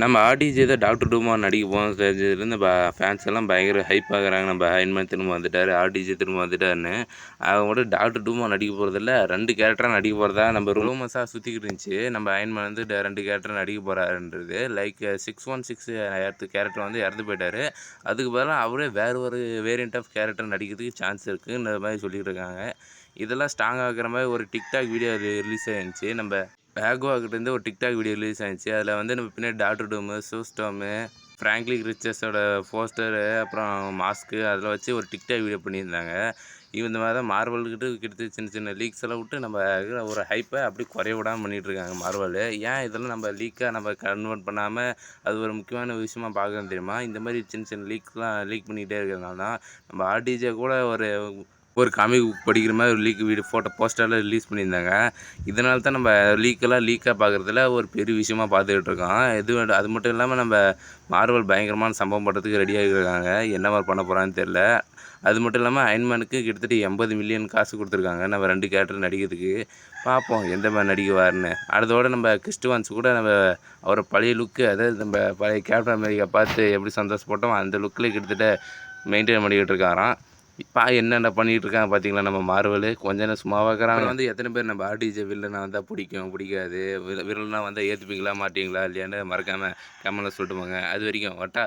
நம்ம ஆர்டிஜே தான் டாக்டர் டூமா நடிக்க போகணும் தெரிஞ்சதுலேருந்து ப ஃபேன்ஸ் எல்லாம் பயங்கர ஹைப் ஆகுறாங்க. நம்ம அயன்மேன் திரும்ப வந்துட்டார் ஆர்டிஜே திரும்ப வந்துட்டாருன்னு. அவங்க கூட டாக்டர் டூமா நடிக்க போகிறதில்ல ரெண்டு கேரக்டராக நடிக்க போகிறதா நம்ம ரூமஸாக சுற்றிக்கிட்டு இருந்துச்சு. நம்ம அயன்மேன் வந்து ரெண்டு கேரக்டர் நடிக்க போகிறாருன்றது லைக் சிக்ஸ் ஒன் சிக்ஸ் இறத்து கேரக்டர் வந்து இறந்து போயிட்டாரு. அதுக்கு பதிலாக அவரே வேறு ஒரு வேரியண்ட் ஆஃப் கேரக்டர் நடிக்கிறதுக்கு சான்ஸ் இருக்குன்ற மாதிரி சொல்லிட்டு இருக்காங்க. இதெல்லாம் ஸ்ட்ராங் ஆகிற மாதிரி ஒரு டிக்டாக் வீடியோ ரிலீஸ் ஆயிருந்துச்சு. நம்ம பேக்வாக்கிட்டேருந்து ஒரு டிக்டாக் வீடியோ ரிலீஸ் ஆயிடுச்சு. அதில் வந்து நம்ம பின்னாடி டாக்டர் டூமு சூஸ்டோமு ஃப்ராங்க்லிக் ரிச்சர்ஸோட போஸ்டரு அப்புறம் மாஸ்க்கு அதில் வச்சு ஒரு டிக்டாக் வீடியோ பண்ணியிருந்தாங்க. இந்த மாதிரி தான் மார்வல்கிட்ட கிட்டத்தட்ட சின்ன சின்ன லீக்ஸ் எல்லாம் விட்டு நம்ம ஒரு ஹைப்பை அப்படி குறைய விடாமல் பண்ணிகிட்ருக்காங்க இருக்காங்க மார்வல் ஏன் இதெல்லாம் நம்ம லீக்காக நம்ம கன்வெர்ட் பண்ணாமல் அது ஒரு முக்கியமான விஷயமா பார்க்கணும் தெரியுமா? இந்த மாதிரி சின்ன சின்ன லீக்ஸ்லாம் லீக் பண்ணிக்கிட்டே இருக்கிறதுனால தான் நம்ம ஆர்டிஜே கூட ஒரு ஒரு காமிக் புக் படிக்கிற மாதிரி ஒரு லீக் வீடு ஃபோட்டோ போஸ்டர்லாம் ரிலீஸ் பண்ணியிருந்தாங்க. இதனால தான் நம்ம லீக்கெல்லாம் லீக்காக பார்க்குறதுல ஒரு பெரிய விஷயமா பார்த்துக்கிட்டு இருக்கோம். இது அது மட்டும் இல்லாமல் நம்ம மார்வல் பயங்கரமான சம்பவம் பண்ணுறதுக்கு ரெடியாக இருக்காங்க என்ன மாதிரி பண்ண போகிறான்னு தெரில அது மட்டும் இல்லாமல் அயன்மேனுக்கு கிட்டத்தட்ட எண்பது மில்லியன் காசு கொடுத்துருக்காங்க. நம்ம ரெண்டு கேரக்டர் நடிக்கிறதுக்கு. பார்ப்போம் எந்த மாதிரி நடிக்குவாருன்னு அடுத்தோட நம்ம கிறிஸ்டுவான்ஸ் கூட நம்ம அவரை பழைய லுக்கு அதாவது நம்ம பழைய கேப்டன் அமெரிக்கா பார்த்து எப்படி சந்தோஷப்பட்டோம் அந்த லுக்கில் கிட்டத்தட்ட மெயின்டைன் பண்ணிக்கிட்டு இருக்காராம். இப்போ என்னென்ன பண்ணிகிட்டு இருக்காங்க பார்த்தீங்களா நம்ம மார்வல்? கொஞ்ச நேரம் சும்மா பார்க்குறாங்க வந்து எத்தனை பேர் நம்ம ஆர்டிஜே வில்லனா வந்தால் பிடிக்கும்? பிடிக்காது. விரல்னா வந்தால் ஏற்றுப்பீங்களா மாட்டீங்களா இல்லையான்னு மறக்காமல் கமெண்ட்டில் சொல்லிட்டு போங்க அது வரைக்கும் வட்டா?